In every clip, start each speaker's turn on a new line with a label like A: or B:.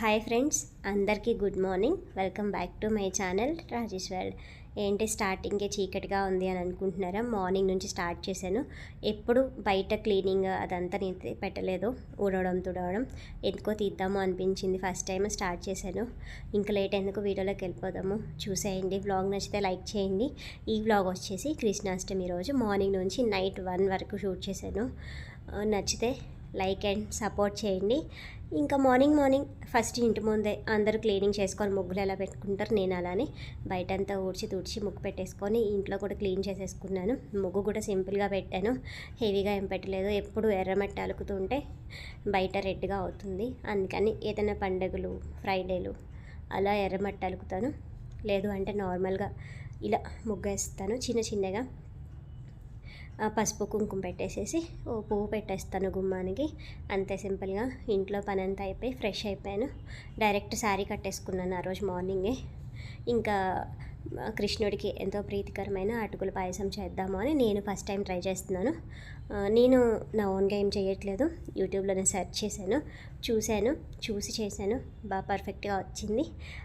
A: Hi friends అందరికీ good morning. Welcome back to my channel Rajesh world. ఏంటి స్టార్టింగే చీకటిగా ఉంది అని అనుకుంటున్నారా? మార్నింగ్ నుంచి స్టార్ట్ చేశాను. ఎప్పుడు బయట క్లీనింగ్ అదంతా నేను పెట్టలేదు. ఊడవడం తుడవడం ఎందుకో తీద్దాము అనిపించింది. ఫస్ట్ టైం స్టార్ట్ చేశాను. ఇంకా లేట్ ఎందుకు వీడియోలోకి వెళ్ళిపోదాము. చూసేయండి. బ్లాగ్ నచ్చితే లైక్ చేయండి. ఈ వ్లాగ్ వచ్చేసి కృష్ణాష్టమి రోజు మార్నింగ్ నుంచి నైట్ వన్ వరకు షూట్ చేశాను. నచ్చితే లైక్ అండ్ సపోర్ట్ చేయండి. ఇంకా మార్నింగ్ మార్నింగ్ ఫస్ట్ ఇంటి ముందే అందరూ క్లీనింగ్ చేసుకొని ముగ్గులు ఎలా పెట్టుకుంటారు నేను అలానే బయటంతా ఊడ్చి తుడిచి ముగ్గు పెట్టేసుకొని ఇంట్లో కూడా క్లీన్ చేసేసుకున్నాను. ముగ్గు కూడా సింపుల్గా పెట్టాను. హెవీగా ఏం పెట్టలేదు. ఎప్పుడు ఎర్రమట్టి అలుకుతుంటే బయట రెడ్గా అవుతుంది. అందుకని ఏదైనా పండుగలు ఫ్రైడేలు అలా ఎర్రమట్టి అలుకుతాను. లేదు అంటే నార్మల్గా ఇలా ముగ్గేస్తాను చిన్న చిన్నగా. పసుపు కుంకుమ పెట్టేసేసి ఓ పువ్వు పెట్టేస్తాను గుమ్మానికి. అంతే సింపుల్గా. ఇంట్లో పని అంతా అయిపోయి ఫ్రెష్ అయిపోయాను. డైరెక్ట్ శారీ కట్టేసుకున్నాను ఆ రోజు మార్నింగే. ఇంకా కృష్ణుడికి ఎంతో ప్రీతికరమైన అటుకుల పాయసం చేద్దాము అని నేను ఫస్ట్ టైం ట్రై చేస్తున్నాను. నేను నా ఓన్గా ఏం చేయట్లేదు. యూట్యూబ్లోనే సెర్చ్ చేశాను. చూశాను. చూసి చేశాను. బాగా పర్ఫెక్ట్గా వచ్చింది.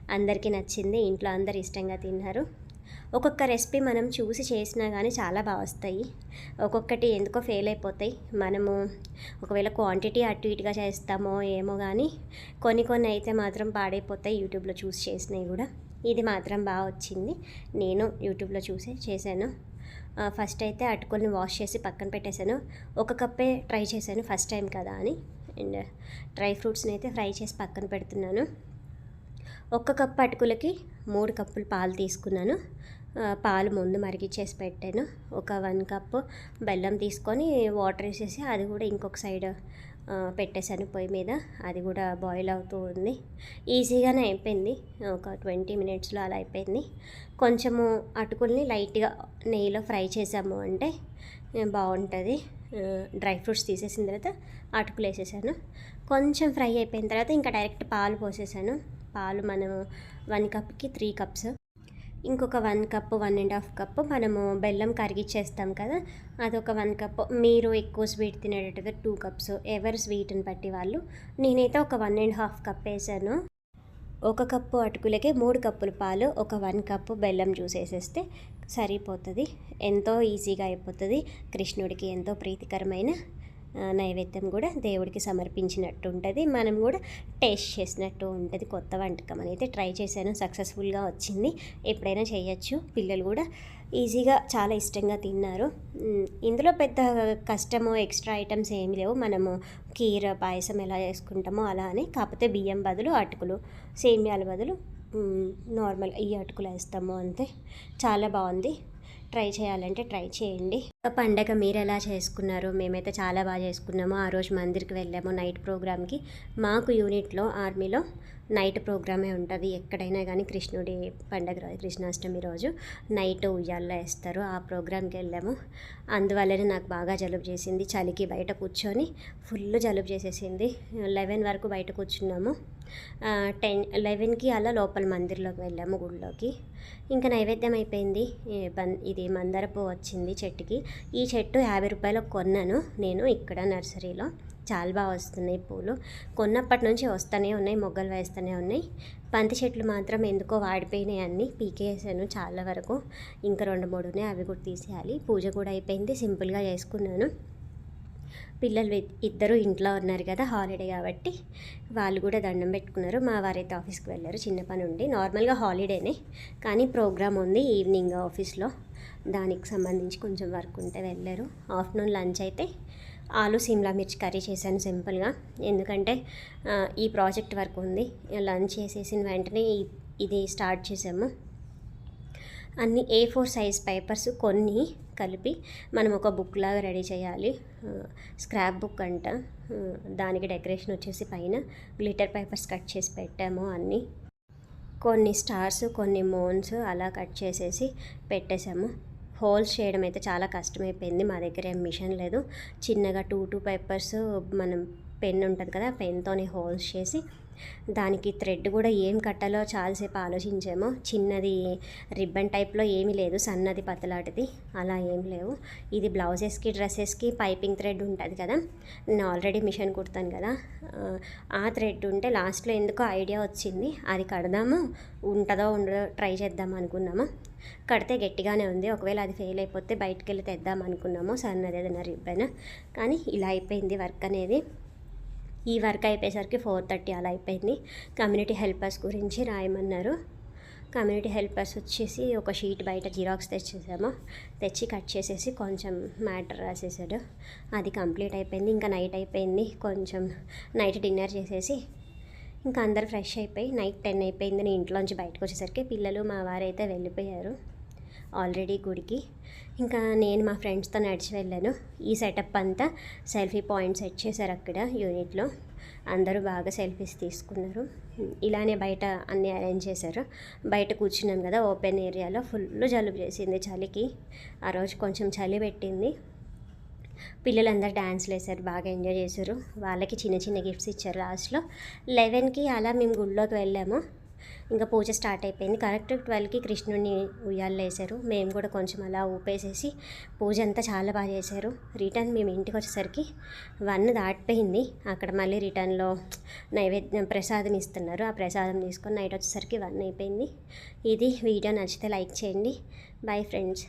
A: అందరికీ నచ్చింది. ఇంట్లో అందరు ఇష్టంగా తిన్నారు. ఒక్కొక్క రెసిపీ మనం చూసి చేసినా కానీ చాలా బాగా వస్తాయి. ఒక్కొక్కటి ఎందుకో ఫెయిల్ అయిపోతాయి. మనము ఒకవేళ క్వాంటిటీ అటు ఇటుగా చేస్తామో ఏమో కానీ కొన్ని కొన్ని అయితే మాత్రం పాడైపోతాయి యూట్యూబ్లో చూసి చేసినవి కూడా. ఇది మాత్రం బాగా వచ్చింది. నేను యూట్యూబ్లో చూసి చేశాను. ఫస్ట్ అయితే అటుకొని వాష్ చేసి పక్కన పెట్టేశాను. ఒక కప్పే ట్రై చేశాను ఫస్ట్ టైం కదా అని. అండ్ డ్రై ఫ్రూట్స్ని అయితే ఫ్రై చేసి పక్కన పెడుతున్నాను. ఒక్క కప్పు అటుకులకి మూడు కప్పులు పాలు తీసుకున్నాను. పాలు ముందు మరిగిచ్చేసి పెట్టాను. ఒక వన్ కప్పు బెల్లం తీసుకొని వాటర్ వేసేసి అది కూడా ఇంకొక సైడ్ పెట్టేశాను పొయ్యి మీద. అది కూడా బాయిల్ అవుతూ ఉంది. ఈజీగానే అయిపోయింది. ఒక ట్వంటీ మినిట్స్లో అలా అయిపోయింది. కొంచెము అటుకుల్ని లైట్గా నెయ్యిలో ఫ్రై చేసాము అంటే బాగుంటుంది. డ్రై ఫ్రూట్స్ తీసేసిన తర్వాత అటుకులు వేసేసాను. కొంచెం ఫ్రై అయిపోయిన తర్వాత ఇంకా డైరెక్ట్ పాలు పోసేసాను. పాలు మనము వన్ కప్కి త్రీ కప్స్. ఇంకొక one cup one and half cup మనము బెల్లం కరిగిచ్చేస్తాం కదా అదొక వన్ కప్. మీరు ఎక్కువ స్వీట్ తినేటట్టుగా టూ కప్స్. ఎవరు స్వీట్ని బట్టి వాళ్ళు. నేనైతే ఒక వన్ అండ్ హాఫ్ కప్ వేసాను. ఒక కప్పు అటుకులకి మూడు కప్పుల పాలు ఒక వన్ కప్పు బెల్లం జ్యూస్ వేసేస్తే సరిపోతుంది. ఎంతో ఈజీగా అయిపోతుంది. కృష్ణుడికి ఎంతో ప్రీతికరమైన నైవేద్యం కూడా దేవుడికి సమర్పించినట్టు ఉంటుంది మనం కూడా టేస్ట్ చేసినట్టు ఉంటుంది. కొత్త వంటకం అనేది ట్రై చేశాను. సక్సెస్ఫుల్గా వచ్చింది. ఎప్పుడైనా చేయొచ్చు. పిల్లలు కూడా ఈజీగా చాలా ఇష్టంగా తిన్నారు. ఇందులో పెద్ద కష్టము ఎక్స్ట్రా ఐటమ్స్ ఏమి లేవు. మనము కీర పాయసం ఎలా చేసుకుంటామో అలా అని కాకపోతే బియ్యం బదులు అటుకులు సేమియాల బదులు నార్మల్ ఈ అటుకులు వేస్తాము అంతే. చాలా బాగుంది. ట్రై చేయాలంటే ట్రై చేయండి. పండగ మీరు ఎలా చేసుకున్నారు మేమైతే చాలా బాగా చేసుకున్నాము. ఆ రోజు మందిర్కి వెళ్ళాము నైట్ ప్రోగ్రామ్కి. మాకు యూనిట్లో ఆర్మీలో నైట్ ప్రోగ్రామే ఉంటుంది. ఎక్కడైనా కానీ కృష్ణుడి పండగ రోజు కృష్ణాష్టమి రోజు నైట్ ఉయ్యాల్లో వేస్తారు. ఆ ప్రోగ్రామ్కి వెళ్ళాము. అందువల్లనే నాకు బాగా జలుబు చేసింది. చలికి బయట కూర్చొని ఫుల్ జలుబు చేసేసింది. లెవెన్ వరకు బయట కూర్చున్నాము. టెన్ లెవెన్కి అలా లోపల మందిర్లోకి వెళ్ళాము గుడిలోకి ఇంకా నైవేద్యం అయిపోయింది. ఇది మందారపు వచ్చింది చెట్టుకి. ఈ చెట్టు యాభై రూపాయలకు కొన్నాను. నేను ఇక్కడ నర్సరీలో. చాలా బాగా వస్తున్నాయి పూలు. కొన్నప్పటి నుంచి వస్తూనే ఉన్నాయి మొగ్గలు వేస్తూనే ఉన్నాయి. పంతి చెట్లు మాత్రం ఎందుకో వాడిపోయినాయి అన్నీ. పీకేసాను చాలా వరకు. ఇంకా రెండు మూడు ఉన్నాయి అవి కూడా తీసేయాలి. పూజ కూడా అయిపోయింది సింపుల్గా చేసుకున్నాను. పిల్లలు ఇద్దరు ఇంట్లో ఉన్నారు కదా హాలిడే కాబట్టి వాళ్ళు కూడా దండం పెట్టుకున్నారు. మా వారైతే ఆఫీస్కి వెళ్ళారు చిన్న పని ఉండి. నార్మల్గా హాలిడేనే కానీ ప్రోగ్రామ్ ఉంది ఈవినింగ్ ఆఫీస్లో దానికి సంబంధించి కొంచెం వర్క్ ఉంటే వెళ్ళారు. ఆఫ్టర్నూన్ లంచ్ అయితే ఆలు సిమ్లా మిర్చి కర్రీ చేశాను సింపుల్గా ఎందుకంటే ఈ ప్రాజెక్ట్ వర్క్ ఉంది. లంచ్ చేసేసిన వెంటనే ఇది స్టార్ట్ చేసాము. అన్ని ఏ ఫోర్ సైజ్ పేపర్స్ కొన్ని కలిపి మనం ఒక బుక్ లాగా రెడీ చేయాలి. స్క్రాప్ బుక్ అంట. దానికి డెకరేషన్ వచ్చేసి పైన గ్లిటర్ పేపర్స్ కట్ చేసి పెట్టాము అన్నీ. కొన్ని స్టార్స్ కొన్ని మోన్స్ అలా కట్ చేసేసి పెట్టేశాము హోల్స్ చేయడం అయితే చాలా కష్టమైపోయింది. మా దగ్గర ఏం మిషన్ లేదు. చిన్నగా టూ టూ పేపర్స్ మనం పెన్ ఉంటుంది కదా పెన్తోని హోల్స్ చేసి దానికి థ్రెడ్ కూడా ఏం కట్టాలో చాలాసేపు ఆలోచించాము. చిన్నది రిబ్బన్ టైప్లో ఏమీ లేదు సన్నది పతలాటిది అలా ఏం లేవు. ఇది బ్లౌజెస్కి డ్రెస్సెస్కి పైపింగ్ థ్రెడ్ ఉంటుంది కదా. నేను ఆల్రెడీ మిషన్ కుడతాను కదా. ఆ, థ్రెడ్ ఉంటే లాస్ట్లో ఎందుకో ఐడియా వచ్చింది. అది కడదాము? ఉంటుందో ఉండదో ట్రై చేద్దాం అనుకున్నాము? కడితే గట్టిగానే ఉంది. ఒకవేళ అది ఫెయిల్ అయిపోతే బయటకు వెళ్ళి తెద్దాం అనుకున్నాము సన్నది ఏదైనా రిబ్బన్? కానీ ఇలా అయిపోయింది వర్క్ అనేది. ఈ వర్క్ అయిపోయేసరికి ఫోర్ థర్టీ అలా అయిపోయింది. కమ్యూనిటీ హెల్పర్స్ గురించి రాయమన్నారు. కమ్యూనిటీ హెల్పర్స్ వచ్చేసి ఒక షీట్ బయట జిరాక్స్ తెచ్చేసాము. తెచ్చి కట్ చేసేసి కొంచెం మ్యాటర్ రాసేసాడు. అది కంప్లీట్ అయిపోయింది. ఇంకా నైట్ అయిపోయింది. కొంచెం నైట్ డిన్నర్ చేసేసి ఇంకా అందరు ఫ్రెష్ అయిపోయి నైట్ టెన్ అయిపోయింది. నేను ఇంట్లోంచి బయటకు వచ్చేసరికి పిల్లలు మా వారైతే వెళ్ళిపోయారు. ఆల్రెడీ గుడికి. ఇంకా నేను మా ఫ్రెండ్స్తో నడిచి వెళ్ళాను. ఈ సెటప్ అంతా సెల్ఫీ పాయింట్ సెట్ చేశారు అక్కడ యూనిట్లో. అందరూ బాగా సెల్ఫీస్ తీసుకున్నారు. ఇలానే బయట అన్నీ అరేంజ్ చేశారు. బయట కూర్చున్నాం కదా ఓపెన్ ఏరియాలో ఫుల్ జలుబు చేసింది చలికి. ఆ రోజు కొంచెం చలి పెట్టింది. పిల్లలందరూ డ్యాన్స్లు వేశారు బాగా ఎంజాయ్ చేశారు. వాళ్ళకి చిన్న చిన్న గిఫ్ట్స్ ఇచ్చారు లాస్ట్లో. లెవెన్కి అలా మేము గుళ్ళోకి వెళ్ళాము. ఇంకా పూజ స్టార్ట్ అయిపోయింది. కరెక్ట్ ట్వెల్వ్కి కృష్ణుడిని ఉయ్యాలు వేశారు. మేము కూడా కొంచెం అలా ఊపేసేసి పూజ అంతా చాలా బాగా చేశారు. రిటర్న్ మేము ఇంటికి వచ్చేసరికి వన్ దాటిపోయింది. అక్కడ మళ్ళీ రిటర్న్లో నైవేద్యం ప్రసాదం ఇస్తున్నారు. ఆ ప్రసాదం తీసుకొని నైట్ వచ్చేసరికి వన్ అయిపోయింది. ఇది వీడియో నచ్చితే లైక్ చేయండి. Bye friends.